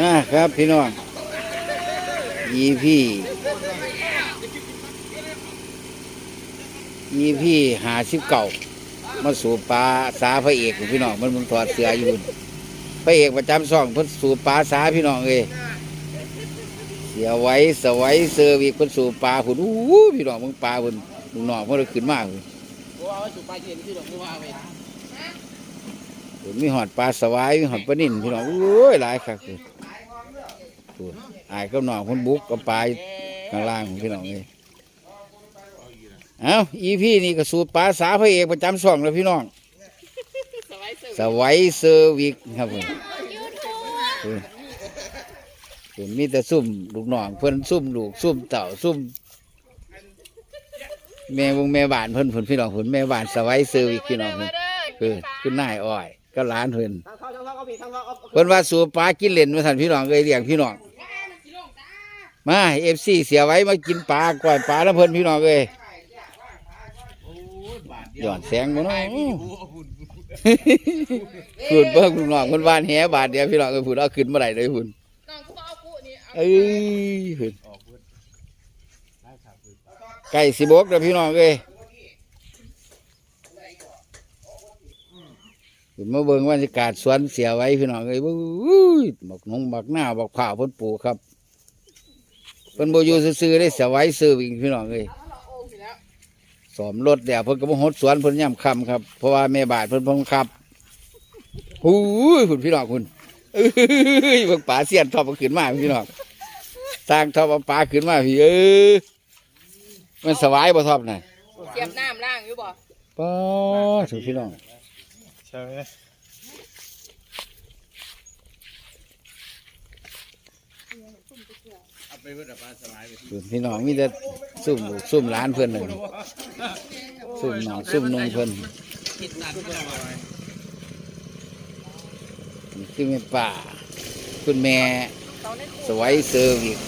นะครับพี่น้องยีพี่ยีพี่หาชิบเก่ามาสู่ปลาสาพระเอกพี่น้องมันมึงถอดเสืออยู่พุ่พระเอกประจำซ่องเพิ่นสู่ปลาสาพี่น้องเอ้ยเสียไว้สวัยเซอร์วิสเพิ่นสู่ปลาพุ่นอู้พี่น้องมึงปลาพุ่นลุงน้องเพิ่นเลยขึ้นมากเลยมีหอดปลาสวายมีหอดปลานิ่นพี่น้องโอ้ยหลายคักพุ่น พุ่นอายกับน้องพ่นบุกกับปลายข้างล่างพี่น้องเลยเอาอีพี่นี่ก็สูตรปลาสาพระเอกประจำช่องแล้วพี่น้องสวัยเซอร์วิกครับผมเออมีแต่ซุ่มลูกน้องเพิ่นซุ่มลูกซุ่มเต่าซุ่มแม่วงแม่บ้านเพิ่นเพิ่นพี่น้องเพิ่นแม่บ้านสวัยเซอร์วิกพี่น้องเพิ่นเออคุณนายอ้อย ก็ร้านเพิ่นเพิ่นว่าสูตรปลากินเล่นมาสั่นพี่น้องเอ้ยเลี้ยงพี่น้อง มาเอฟซีเสียไว้มากินปลาก่อยปลาแล้วเพิ่นพี่น้องเอ้ยหย่อนแสงบ่เนาะพูดเบิ่งลูกน้องเพิ่นวานแหบาทเดียวพี่น้องเอ้ยพูดเอาขึ้นบ่ได้เลยพุ่นน้องกูเอากูนี่เอาเอ้ยพุ่นไก่สิบกเด้อพี่น้องเอ้ยขึ้นมาเบิ่งบรรยากาศสวนเสียไว้พี่น้องเอ้ยบู้ยบักหนงบักหน้าบักข้าวเพิ่นปลูกครับ เพิ่นบ่อยู่ซื่อๆได้เสียไว้ซื้ออีกพี่น้องเอ้ยเอาโอ่งสิแล้วสอมรถเดี๋ยวเพิ่นก็บ่ฮดสวนเพิ่นย่ำคำครับ เพราะว่าแม่บาทเพิ่นเพิ่งขับหูยคุณพี่น้องคุณเอ้ยเบิ่งป่าเสียนทอบเอาขึ้นมาพี่น้องสร้างทอบเอาปลาขึ้นมาพี่เออมันสวายบ่ทอบน่ะเก็บน้ำล่างอยู่บ่ป้าถูกพี่น้องใช่ไหม คุณ พี่น้องมีแต่ซุ่มซุ่มหลานเพิ่อนหนั่นซุ่มน้องซุ่มนุ่งเพิ่นนี่คือแม่ป่า คุณแม่เขาในสวยเซอร์วิส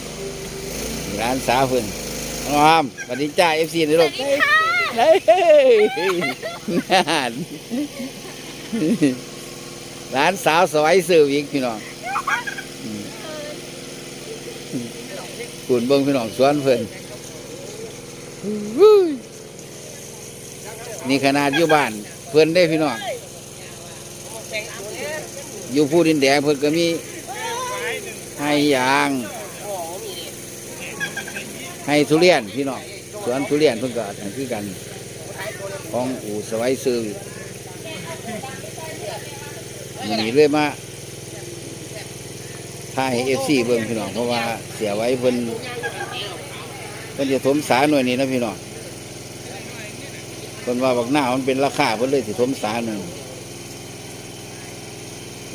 ร้านสาวเพิ่นน้องอามสวัสดีจ้าเอฟซีในโลกเฮ้ยงานร้านสาวสวยเซอร์วิสพี่น้องอืม คุณเบิ้งพี่น้องสวนเพิ่นอุ้ยนี่ขนาดอยู่บ้าน เพิ่นได้พี่น้องอยู่ผู้ดินแดงเพิ่นก็มีให้ยางให้ทุเรียนพี่น้องสวนทุเรียนเพิ่งก็อันคือกัน ของอู่สไวซื้อมื้อนี้เลยมา ถ่ายเอฟซีเบิ่งพี่น้องเพราะว่าเสียไว้เพิ่นเพิ่นจะถมสาหน่วยนี้นะพี่น้องเพิ่นว่าบักหน้ามันเป็นราคาเพิ่นเลยสิถมสาหนึ่ง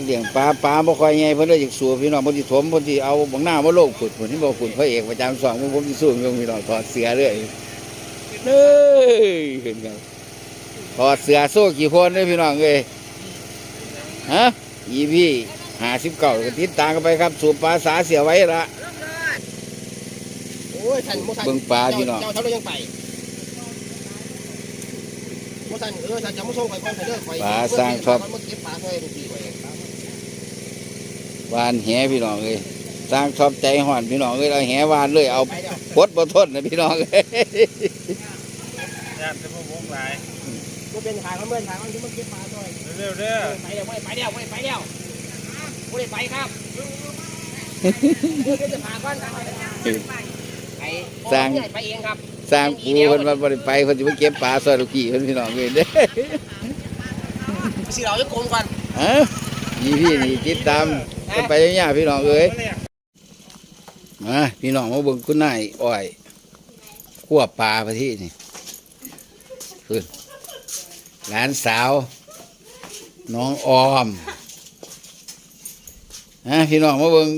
เลี้ยงปลาปลาบ่ค่อยใหญ่เพิ่นเลยอยากสู้พี่น้องเพิ่นสิถมเพิ่นสิเอาบังหน้ามาโลกขุดเพิ่นที่บ่ขุดพระเอกประจำสองผมสิสู้กับพี่น้องถอดเสื้อเลยเด้ยเห็นกันถอดเสือโซ่กี่คนเด้อพี่น้องเอ้ยฮะอีพี่ 59ก็ติดตามกันไปครับ สู่ปลาสาเสียไว้ละโอ้ยท่านโมทันเบิ่งปลาพี่น้องเจ้าเท่าไรยังไปโมทันเออท่านจะมาส่งข่อยก่อนข่อยเด้อข่อยมาเก็บปลาช่วยลูกพี่ข่อยวานแหพี่น้องเอ้ยสร้างชอบใจห่อนพี่น้องเอ้ยเอาแหวานเลยเอาไปเด้อปดบ่ทนนะพี่น้องเอ้ยญาติจะมาวงหลายบ่เป็นทางมันเบิ่นทางมันที่มาเก็บปลาช่วยเร็วๆเด้อไปเดี๋ยวไปเดี๋ยวไปไปเดี๋ยว ไม่ได้ไปครับเดี๋ยวจะพาก้อนไปไปเองครับสร้างปูเพิ่นว่าบ่ได้ไปเพิ่นสิมาเก็บปลาซอยลูกพี่เพิ่นพี่น้องเอ้ยเด้อสิเราจะโกงก่อนฮะยี่พี่นี่ติดตามกันไปยาวๆพี่น้องเอ้ยมาพี่น้องมาเบิ่งคุณนายอ้อยขั้วปลาไปที่นี่ขึ้นหลานสาว น้องออม ฮะพี่น้องมาเบิ่ง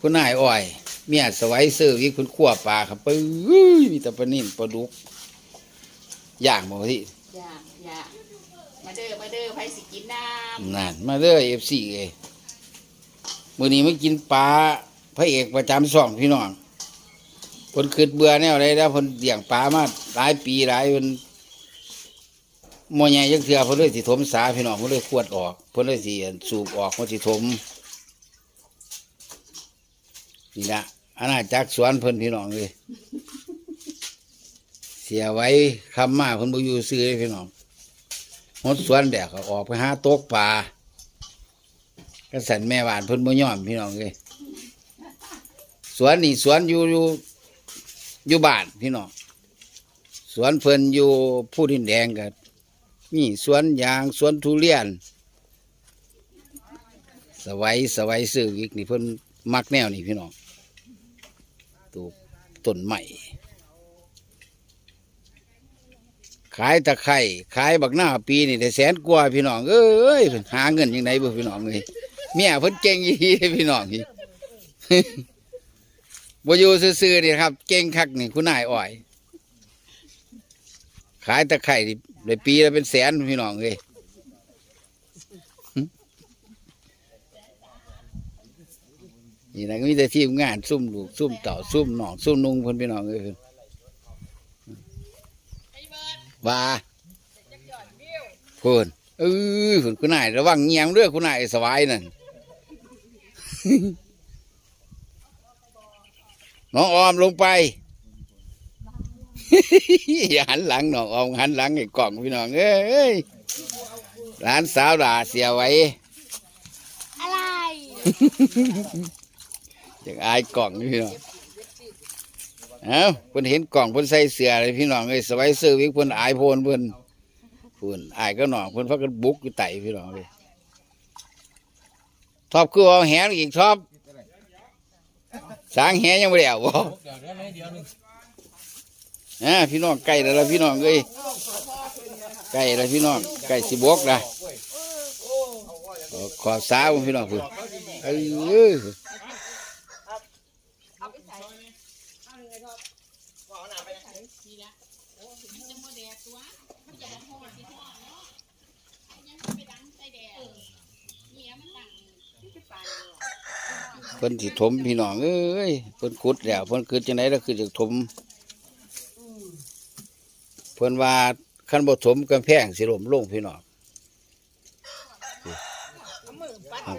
คุณนายอ้อยเมียสไวยซื้อวิคุณขั้วปลาครับปื้ยมีแต่ปลานิ่มปลาดุกย่างบ่ที่อย่าอย่ามาเด้อมาเด้อไผสิกินน้นั่นมาเด้อเอฟซีเอมื้อนี้มากินปลาพระเอกประจำช่องพี่น้องเพิ่นคืดเบื่อแนวใดแล้วเพิ่นเลี้ยงปลามาหลายปีหลายเพิ่นบ่ใหญ่จังเทื่อเพิ่นเลยสิถมสาพี่น้องเพิ่นเลยขวดออกเพิ่นเลยสิสูบออกเพิ่นสิถม นี่ละอาณาจักรสวนเพิ่นพี่น้องเลยเสียไว้คำมาเพิ่นบ่อยู่ซื้อเลยพี่น้องหดสวนแดกก็ออกไปหาตกปลากระสันแม่บ้านเพิ่นบ่ยอมพี่น้องเลยสวนนี่สวนอยู่อยู่อยู่บ้านพี่น้องสวนเพิ่นอยู่ผู้ดินแดงก็มีสวนยางสวนทุเรียน สวัยสวัยซื้ออีกนี่เพิ่น มักแนวนี่พี่น้องตูกต้นใหม่ขายตะไคร่ขายบักหน้าปีนี่ได้แสนกว่าพี่น้องเอ้ยเพิ่นหาเงินยังไงบ่พี่น้องเลยเมียเพิ่นเก่งอีหลีเด้พี่น้องนี่บ่อยู่ซื่อๆนี่ครับ เก่งคักนี่คุณนายอ้อย ขายตะไคร่นี่ได้ปีละเป็นแสนพี่น้องเลย นี่นะก็มีแต่ทีมงานซุ่มลูกซุ่มเต่าซุ่มหนองซุ่มนุงเพิ่นพี่น้องเอ้ยเพิ่นว่าเพิ่นเออเพิ่นคุณนายระวังเงียงเด้อคุณนายสวายนั่นน้องออมลงไปอย่าหันหลังน้องออมหันหลังให้กล่องพี่น้องเอ้ยหลานสาวด่าเสียไว้อะไร อยากอายกล่องนี่พี่น้องเอ้าเพิ่นเห็นกล่องเพิ่นใส่เสื้อเลยพี่น้องเอ้ยสบายเสื้อวิกเพิ่นอายโพนเพิ่นเพิ่นอายก็หนองเพิ่นพักกันบุกอยู่ไตพี่น้องเลยทอบคือเอาแหนอีกทอบสางแหยังไม่ได้เอาบ่อ่าพี่น้องไก่แล้วพี่น้องเอ้ยไก่แล้วพี่น้องไก่สิบกนะขอสาวพี่น้องเพิ่นเอ้ย เพิ่นสิถมพี่น้องเอ้ยเพิ่นขุดแล้วเพิ่นคือจังไดแล้วคือจะถมเพิ่นว่าคันบ่ถมกำแพงสิล่มลงพี่น้อง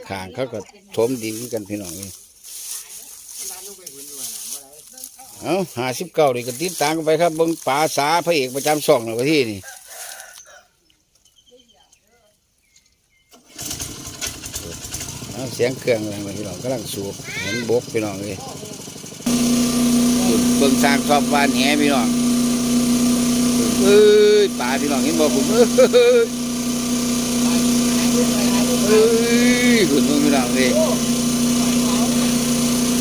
ข้างๆเขาก็ถมดินกันพี่น้องเอ้ย เอาหาสิบเก้านี่ก็ติดตามกันไปครับเบิ่งป่าสาพระเอกประจำช่องในประเทศนี่เอาเสียงเครื่องอะไรมาพี่น้องกำลังสูบเห็นบกพี่น้องเลยจุดเบิ่งสร้างชอบวานแหพี่น้องเอ้ยป่าพี่น้องเห็นบ่ผมเอ้ยเอ้ยคุณเบิ่งพี่น้องเลย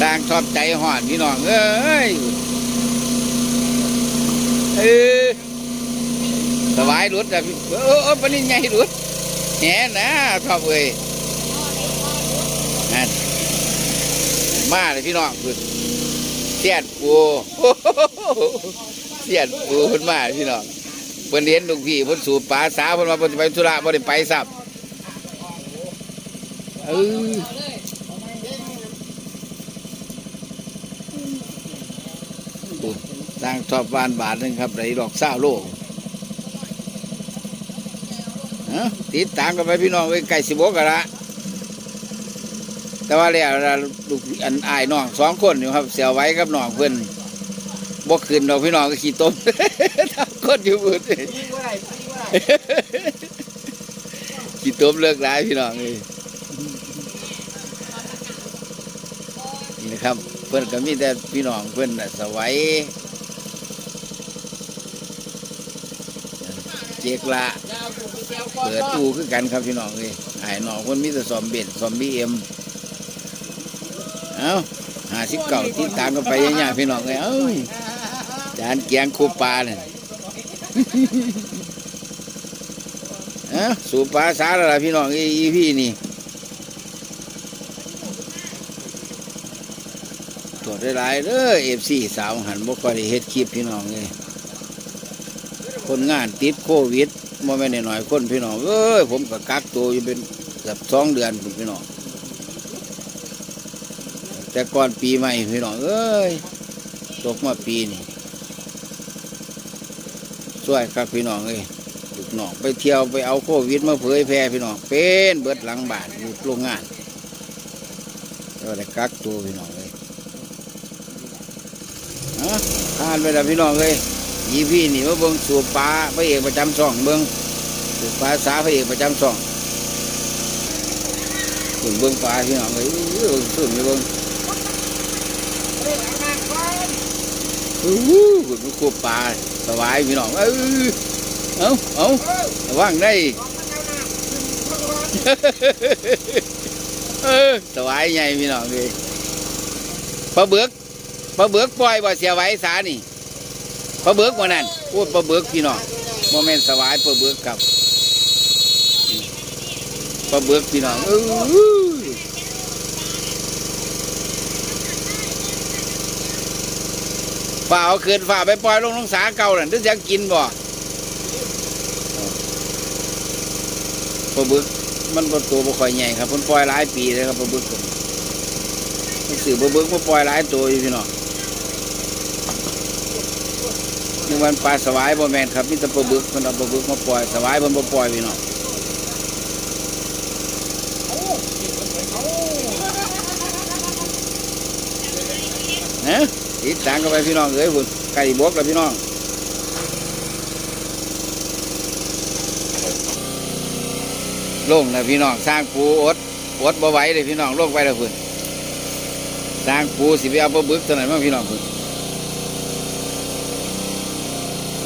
สร้างชอบใจห่อนพี่น้อง เอ้ยเอ้ยสบายรุดอะพี่โอ้โอ้ปานนี้ใหญ่รุดแหนะชอบเอ้ยนั่นมาเลยพี่น้องเสียนปูเสียนปูเพิ่นมาพี่น้องเพิ่นเรียนลูกพี่เพิ่นสูบปลาสาวเพิ่นมาเพิ่นไปธุระบ่ได้ไปซับเออ ปูสร้างชอบบ้านบาทหนึงครับได้ดอกเศร้าโลกเอ้าติดตามกันไปพี่น้องไว้ไก่สิบกกันละแต่ว่าแล้วลูกอันอายน้องสองคนอยู่ครับ เสียไว้กับน้องเพื่อนบ่ขึ้นดอกพี่น้องก็ขี่ต้มทั้งคนอยู่บุดขี่ต้มเลิกร้ายพี่น้องเลยนี่นะครับ เพื่อนก็มีแต่พี่น้องเพื่อนน่ะสวัยเจกละเปิดอูคือกันครับพี่น้องเลยไอ้น้องเพื่อนมีแต่ซอมเบ็ดซอมบีเอ็มเอ้าหาสิเก่าที่ตามกันไปยังไงพี่น้องเลยเอ้ยจานเกียงคูปลาเนี่ยเอาสูปลาสาแล้วล่ะพี่น้องอีพี่นี่ตรวจได้หลายเด้อเอฟซีสาวหันบ่ค่อยได้เฮ็ดคลิปพี่น้องเลยคนงานติดโควิดบ่แม่นน้อยคนพี่น้องเอ้ยผมก็กักตัวอยู่เป็นเกือบสองเดือนคนพี่น้องแต่ก่อนปีใหม่พี่น้องเอ้ยตกมาปีนี่ช่วยครับพี่น้องเอ้ยลูกน้องไปเที่ยวไปเอาโควิดมาเผยแพร่พี่น้องเป็นเบิดหลังบานอยู่โรงงานเราได้กักตัวพี่น้องเลย ฮะทานไปแล้วพี่น้องเลยยีพี่นี่มาเบิ่งสูบปลาพระเอกประจำช่องเบิ่งสูบปลาสาพระเอกประจำช่องเบิ่งเบิ่งปลาพี่น้องเลยเบิ่งสุ่เบิ่งอู้หูคุณมันควบปลาสบายพี่น้องเอ้เอาเอาระว่างได้สบายใหญ่พี่น้องเลยปลาเบือก ปลาเบือกปล่อยบ่เสียไว้สานี่ปลาเบือกวันนั้นพูดปลาเบือกพี่น้องโมเมนต์สบายปลาเบือกครับปลาเบือกพี่น้องเออฝ่าเอาคืนฝ่าไปปล่อยลงลงสาเก่านั่นถึงจะกินบ่ปลาเบือกมันบ่ตัวบ่ค่อยใหญ่ครับเพิ่นปล่อยหลายปีเลยครับปลาบึกผมสื่อปลาบึกมาปล่อยหลายตัวอยู่พี่น้อง นี่วันปลาสวายบ่แม่นครับมีแต่ปลาบึกเพิ่นเอาปลาบึกมาปล่อยสวายเพิ่นบ่ปล่อยพี่น้องนะติดตามกันไปพี่น้องเอ้ยพุ่นไก่บวกแล้วพี่น้องลงนะพี่น้องสร้างปูอดอดบ่ไหวเลยพี่น้องลงไปแล้วเพิ่นสร้างปูสิไปเอาปลาบึกตัวไหนมาพี่น้องเพิ่นแ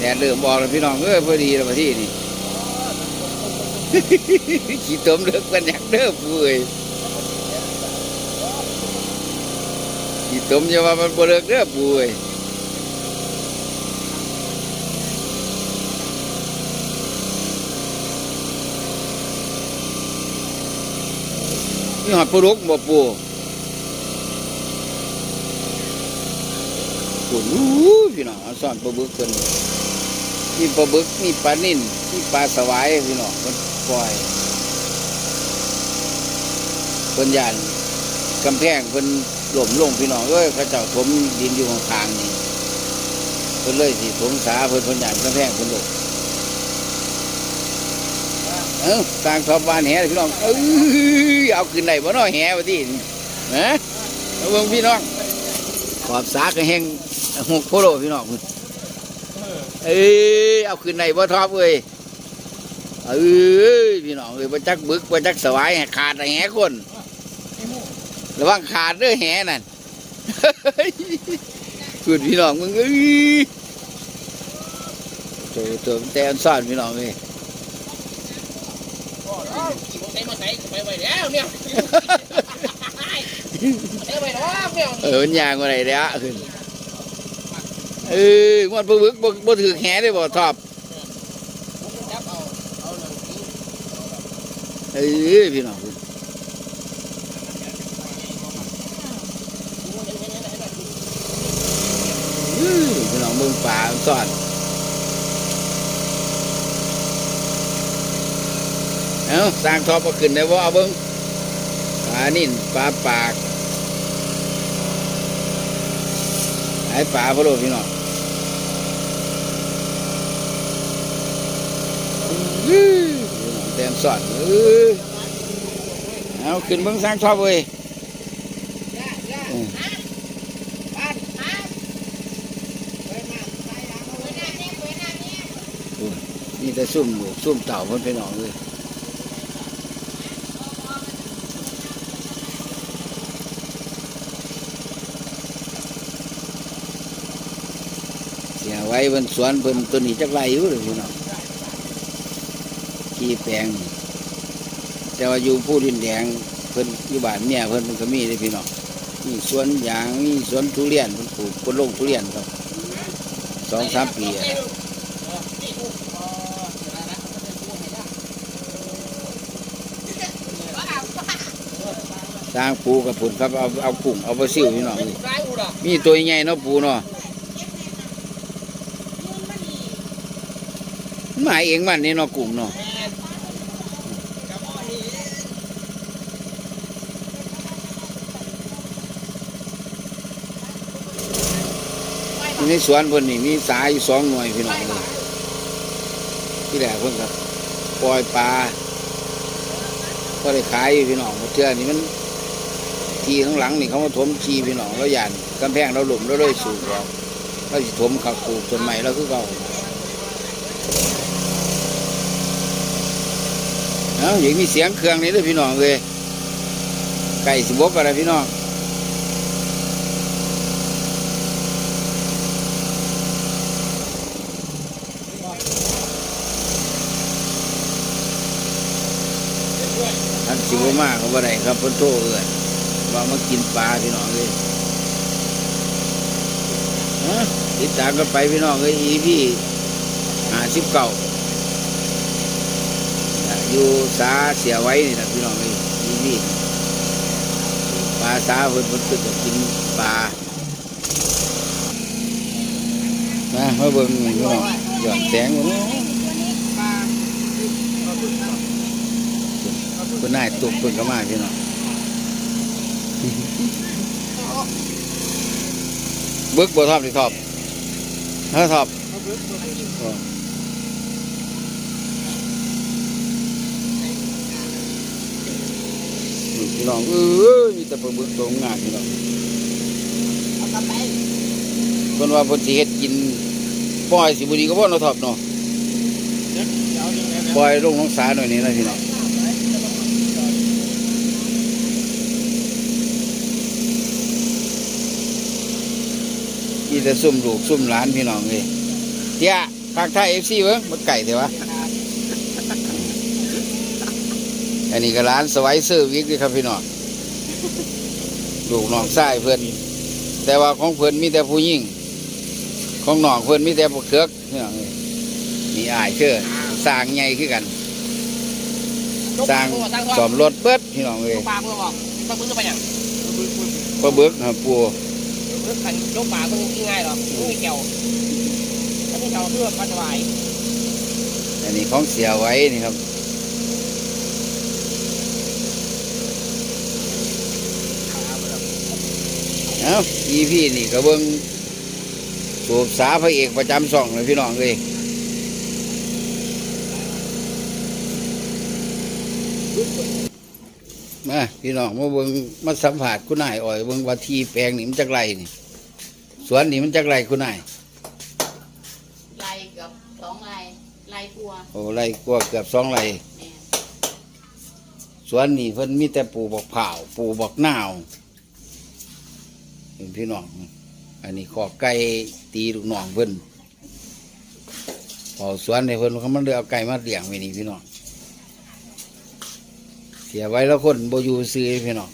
ดดเริ่มบอกแล้วพี่น้องเอ้ยพอดีแล้วมาที่นี่ขี้ตมเลิกกันอยากเด้อปูเอ้ยขี้ตมอย่าว่ามันบ่เลิกเด้อปูเอ้ยนี่หอดปลุกบ่ปูปูนู้พี่น้องเอนปลาบึกเพิ่น มีปลาบึก มีปลานิ่นมีปลาสวายพี่น้องเพิ่นปล่อยเพิ่นยานกำแพงเพิ่นหล่มลงพี่น้องเอ้ยเขาเจ้าถมดินอยู่ข้างนี่เพิ่นเลยสิถมสาเพิ่นเพิ่นยานกำแพงเพิ่นหลงเอ้าต่างทอบบ้านแหเลยพี่น้องเอ้ยเอาขึ้นได้บ่เนาะแหว่าที่นี่นะเอาเบิ่งพี่น้องขอบสาก็แห้งหกโพโลพี่น้องพุ่น เอ้ยเอาขึ้นได้บ่ทอบเอ้ยเอ้ยพี่น้องเอ้ยบ่จักบึกบ่จักสวายให้ขาดแหคนระวังขาดเด้อแหนั่นสุดพี่น้องมึงเอ้ยตัวตัวมันแต่อันซ่อนพี่น้องเอ้ยใส่มาใส่ไปไว้แล้วเนี่ยใส่ไว้แล้วเนี่ยเออมันยางอะไรเด้อขึ้น เอ้ยมันบ่บึกบ่บ่ถือแหได้บ่ทอบเอ้ยพี่น้องพี่น้องเบิ่งป่ามันซ่อนเอ้าสร้างทอปขึ้นได้ว่าเอาเบิ้งปลานิ่นปลาปากไอ้ปลาพะโลพี่น้องอื้อพี่น้อง เต็มสอดเอาขึ้นเบิ้องสร้างทอปเว้ยนี่แต่ซุ่มลูกซุ่มเต่าเพิ่นพี่น้องเลยเสียไว้บนสวนเพิ่นตัวนี้จักไรอยู่เลยพี่น้อง ขี้แปลง แต่ว่าอยู่ผู้ดินแดงเพิ่นอยู่บ้านเมียเพิ่นมันก็มีเลยพี่น้องมีสวนยางมีสวนทุเรียนเพิ่นปลูกเพิ่นลงทุเรียนครับสองสามปีอะสร้างปูกับผุนครับเอาเอากุ้งเอาปลาซิวพี่น้องนี่ร้าะมีตัวใหญ่เนาะปูเนาะ มันหมาเองมันนี่เนาะกุ้งเนาะในสวนเพิ่นนี่มีสายสองหน่วยพี่น้องเลยที่แรกเพิ่นก็ปล่อยปลาก็ได้ขายอยู่พี่น้องเชื่อนี่มันทีข้างหลังนี่เขามาถมทีพี่น้องแล้วยานกำแพงเราหลุมเราเลยสูบออกก็สิถมขับปลูกต้นใหม่แล้วคือเก่า เอาอย่างมีเสียงเครื่องนี่เลยพี่น้องเลยไก่สิบกอะไรพี่น้องท่านสิบมากเขาบ่ได้ครับเพิ่นโตเอื้อนว่ามากินปลาพี่น้องเลยติดตามกันไปพี่น้องเอ้ยอีพี่หาสิบเก่า อยู่สาเสียไว้นี่นะพี่น้องเอ้ยอีพี่ปลาสาเพิ่นเพิ่นตึกจะกินปลานะมาเบิ่งนี่พี่น้องหย่อนแสงมันคุณนายตุกเพิ่นก็มาพี่น้องบึกบ่ทอบดิทอบเฮ้ทอบอ๋อนี่ พี่น้องเอ้ยมีแต่ปลาบึกตัวงามพี่น้องเอากลับไปเพิ่นว่าเพิ่นสิเฮ็ดกินปล่อยสิบ่ดีก็บ่เนาะทอบเนาะปล่อยลงน้องสาหน่อยนี่นะพี่น้องมีแต่ซุ่มลูกซุ่มหลานพี่น้องเอ้ยเตี้ยภาคไทย FC เบิ่งบ่ไก่เด้อวะ อันนี้ก็ร้านสไวเซอร์วิกด้วยครับพี่น้องลูกน้องชายเพื่อนแต่ว่าของเพื่อนมีแต่ผู้หญิงของน้องเพื่อนมีแต่ผู้เคือกพี่น้องเอ้ยนี่อายเชื่อสร้างใหญ่ขึ้นกันสร้างสอมรถเปิดพี่น้องเลยยกปลาเพื่อบอกปลาเพื่อไปอย่างปลาเบิกครับปูเพื่อขันยกปลาเพื่อง่ายหรอกไม่มีแก้วถ้ามีแก้วเพื่อพันสบายอันนี้ของเสียไว้นี่ครับ เอ้าอีพี่นี่ก็เบิ้งสูบสาพระเอกประจำช่องเลยพี่น้องเลยมาพี่น้องมาเบิ่งมาสัมผัสคุณนายอ่อยเบิ่งว่าที่แปลงนี่มันจักไรนี่สวนนี่มันจักไรคุณนายไล่เกับสองไล่ไล่กลัวโอ้ไรกว่าเกือบสองไรแม่สวนนี่เพิ่นมีแต่ปลูกบักเผาวปลูกบักนาวเห็น พี่น้อง อันนี้ขอไก่ตีลูกน้องเพิ่นพอสวนในเพิ่นเขามันเลือเอาไก่มาเลี้ยงไว้นี่พี่น้อง เสียไว้แล้วคนบ่อยู่ซื้อพี่น้อง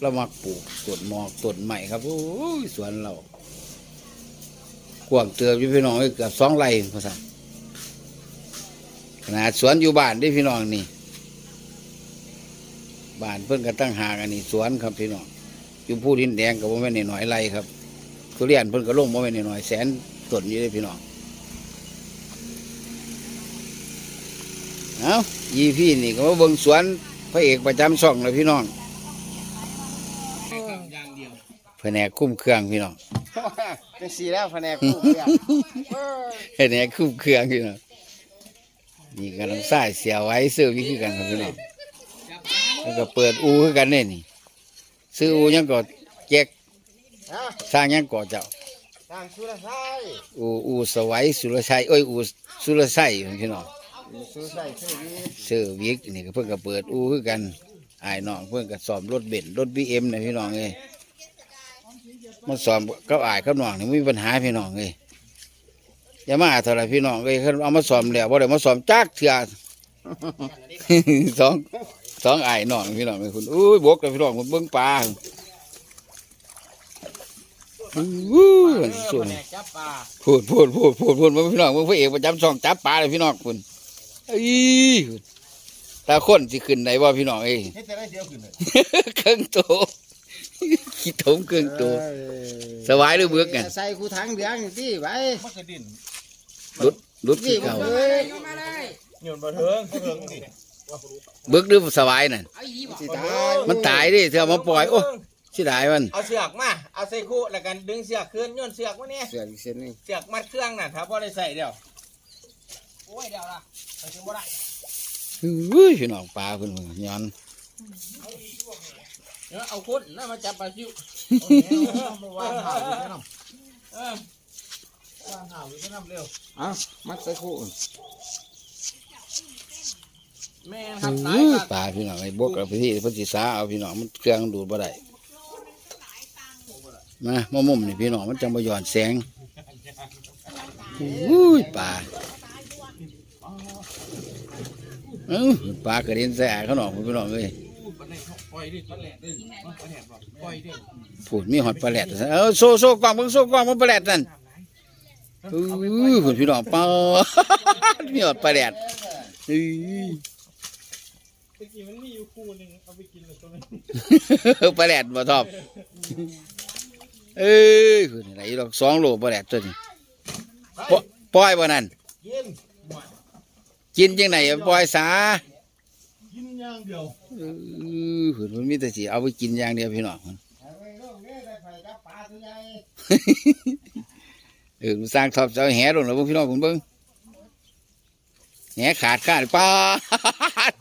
เรามักปลูกต้นหมอกต้นใหม่ครับโอ้ยสวนเรากว้างเติบอยู่พี่น้องเกือบสองไร่พอสันขนาดสวนอยู่บ้านได้พี่น้องนี่บ้านเพิ่นก็ตั้งหากอันนี้สวนครับพี่น้อง อยู่ผู้ดินแดงก็บ่แม่นน้อยๆไรครับทุเรียนเพิ่นก็ลงบ่แม่นน้อยๆแสนต้นอยู่เลยพี่น้องเอายีพี่นี่ก็มาเบิ่งสวนพระเอกประจำช่องเลยพี่น้องอย่างเดียวแผนกคุ้มเครื่องพี่น้องเป็นสีแล้วแผนกคู่เพื่อนแผนกคุ้มเครื่องพี่น้องนี่กำลังสายเสียไว้ซื้อวิธีกันครับพี่น้องแล้วก็เปิดอูคือกันเนี่ยนี่ ซื้ออูยังก็แจกฮะสร้างยังก่อเจ้าทางสุรชัยอูอูสวัยสุรชัยเอ้ยอูสุรชัยพี่น้องสุรชัยชื่อนี้ซื้อวิกนี่ก็เพิ่งก็เปิดอูคือกันไอ้ายน้องเพิ่งก็สอบรถเบนซ์รถบีเอ็มนะพี่น้องเอ้ยมาสอบก็อายกับน้องนี่ไม่มีปัญหาพี่น้องเอ้ยอย่ามาเท่าไหรพี่น้องเอ้ยเขาเอามาสอบแล้วบ่ได้มาสอบจักเถื่อ สอง สองไอ้ายน้องพี่น้องเอ้ยคุณอุ้ยบกเลยพี่น้องคุณเบิ้งปลาอู้ยสวยแผนกจับปลาพูดพูดพูดพูดพูดมาพี่น้องมึงพระเอกประจำช่องจับปลาเลยพี่น้องคุณเอ้ยตาคนสิขึ้นไหนว่าพี่น้องเอ้ยเฮ็ดแต่ได้เดียวขึ้นเลยเครื่องโตขี้ถมเครื่องโตสบายหรือเบือกกันใส่คูถังเดียงที่ไว้มันก็ดินรุดรุดคือเก่าเอ้ยหยุดบ่เทิงเทิงดิเบือกหรือสบายนั่นสิตายมันตายดิเธอเอามาปล่อยโอ้สิได้มันเอาเสือกมาเอาใส่คู่แล้วกันดึงเสือกขึ้นโย้อนเสือกมาเนี่ยเสืออีกเส้นหนึงเสือกมัดเครื่องน่ะครับว่าได้ใส่เดียวโอ้ยเดี๋ยวละไปถึงบ่ได้อุ้ยพี่น้องปลาเพิ่นย้อนเดี๋ยวเอาคนน่ามาจับปลาซิวเมื่อวานถ่ายอยู่แค่นั้นเออวางห่าวอยู่ก็น้ำเร็วเอ้ามัดใส่คู่ แม่อืครับตายอครับปลาพี่น้องไอ้บกเอาไปที่เพิ่นสิสาเอาพี่น้องมันเครื่องดูดบ่ได้มามามุมนี่พี่น้องมันจังบ่ย้อนแสงอุ้ยปลาเอ้าปลากระเด็นใส่อาเขาหนองพี่น้องเอ้ยปลาแหลกปล่อยดิปลาแหลกดิปลาแหลกบอกปล่อยดิพูดมีหอดปลาแหลดเออโซ่โซ่กล้องเบิ่งโซ่กล้องมันปลาแหลดนั่นอื้อพี่น้องปลา มีหอดปลาแหลดอื้อต กี้มันมีอยู่คู่หนึงเอาไปกินเลยตัวนึงปลาแหลดบ่ทอบเอ้ยคุณไหนดอกสองโลปลาแหลดตัวนี้ปล่อยปล่อยบ่นั่นกินกินจังไหนอะปล่อยสากินอย่างเดียวเออคุณมันมีแต่สิเอาไปกินอย่างเดียวพี่น้องเออมันสร้างทอบเจ้าแหลงแล้วพี่น้องคุณเบิ่งแหขาดขาดป้า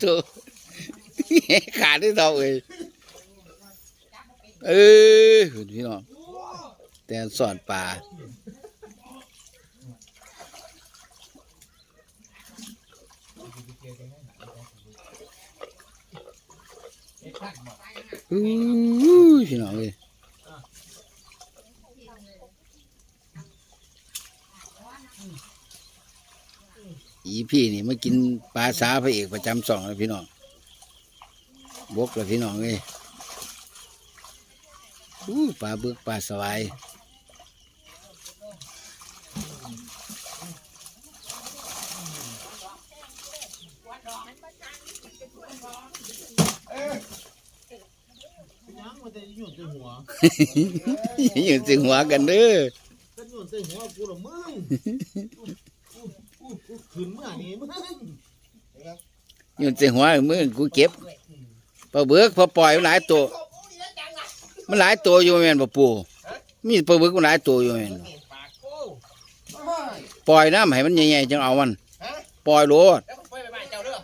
ถูกแห ขาดที่เท่าเอ้ยเอพี่น้องแต่สอนปลาอู้พี่น้องเลยอีพี่นี่มากินปลาสาพระเอกประจำสองแล้วพี่น้อง บกแล้วพี่น้องเลยอู้ปลาบึกปลาสวายอยังมันจะหยุ่นใส่หัวยู่สิหัวกันเด้อก็หยุ่นใส่หัวกูหรอมึงอู้อู้อู้ขืนเมื่อนี้มึงอยู่สิหัวมือกูเก็บป ลาบึกพอปล่อยมันหลายตัว มันหลายตัวอยู่แม่นบ่ปู มีปลาบึกมันหลายตัวอยู่แม่นปล่อยน้ำให้มันใหญ่ๆจังเอามัน ปล่อยโลดแล้วปล่อยไปบ้านเจ้าเด้อ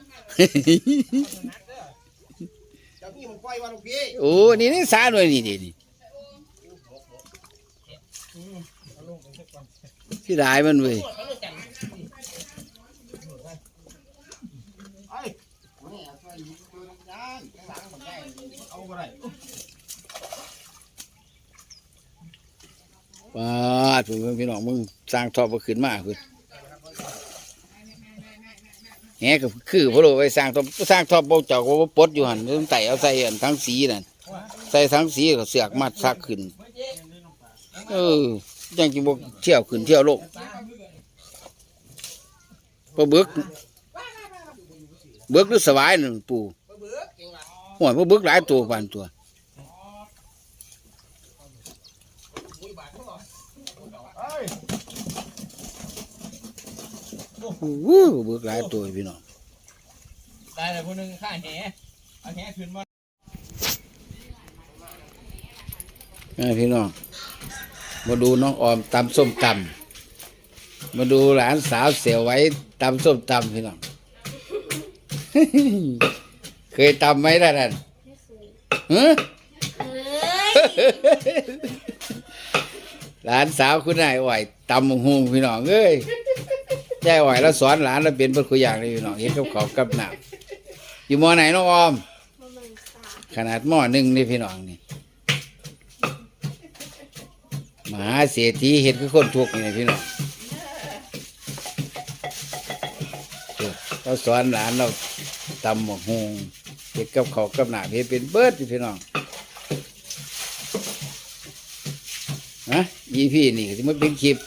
เจ้าพี่ผมปล่อยว่าลูกพี่โอ้นี่นี่สาด้วยนี่ดินี่ที่ได้มันเว้ย เขารู้จัก ไอ้ เอาไปไหนว้าถูกพี่น้องมึงสร้างทอบมาขึ้นมาคือแหก็คือพะโลไปสร้างทอบสร้างทอบบ่เจ้าก็บ่ปลดอยู่หันต้องไต่เอาใส่อันทั้งสีนั่นใส่ทั้งสีก็เสือกมัดซักขึ้นเออยังจิบ่เที่ยวขึ้นเที่ยวลงปลาบึกบึกหรือสวายนั่นปู่ หัวพวกบึกหลายตัวปานตัวมุ้ยบาทเขาบอกไอ้โอ้โหบึกหลายตัวพี่น้องได้แต่คนหนึ่งข้าแหเอาแหขึ้นมาแม่พี่น้องมาดูน้องออมตำส้มตำมาดูหลานสาวเสียวไว้ตำส้มตำพี่น้อง เคยตำไหมล่ะนั่นฮะหลานสาวคุณนายอ่อยตำบักฮุงพี่น้องเอ้ยยายอ่อยแล้วสอนหลานแล้วเป็นเพื่อนคุยอย่างเลยพี่น้องเห็นกับเขาวกับหนักอยู่มอไหนน้องออม ขนาดหม้อหนึ่งนี่พี่น้องนี่มหาเศรษฐีเห็นคือคนทุกข์นี่พี่น้องเออเราสอนหลานเราตำหมกฮง เห็ดกับเขาวกับหนาเห็ดเป็นเบิร์ดพี่น้องนะยี่พี่นี่ก็ที่มันเป็นคลิป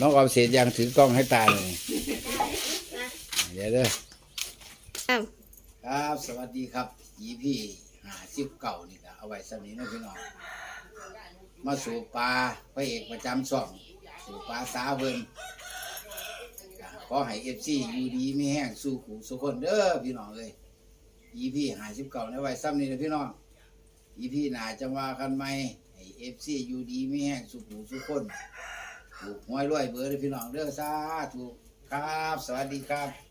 น้องออมเศษยังถือกล้องให้ตาเลยเดี๋ยวเด้ออ้าวครับ สวัสดีครับยีพี่หาซิบเก่านี่ก็เอาไว้สำนี้นะพี่น้องมาสู่ปลาพระเอกประจำช่องสู่ปลาสาเพิ่นก็ ขอให้เอฟซีอยู่ดีไม่แห้งสู้ขู่สุคนเด้อพี่น้องเลยอีพี่หาซิบเก่าในวัยซ้ำนี่นะพี่น้องอีพี่หนาจังว่ากันไหมให้เอฟซีอยู่ดีไม่แห้งสู้ขู่สุคนถูกหวยรวยเบอร์เลยพี่น้องเด้อสาถูกครับ สวัสดีครับ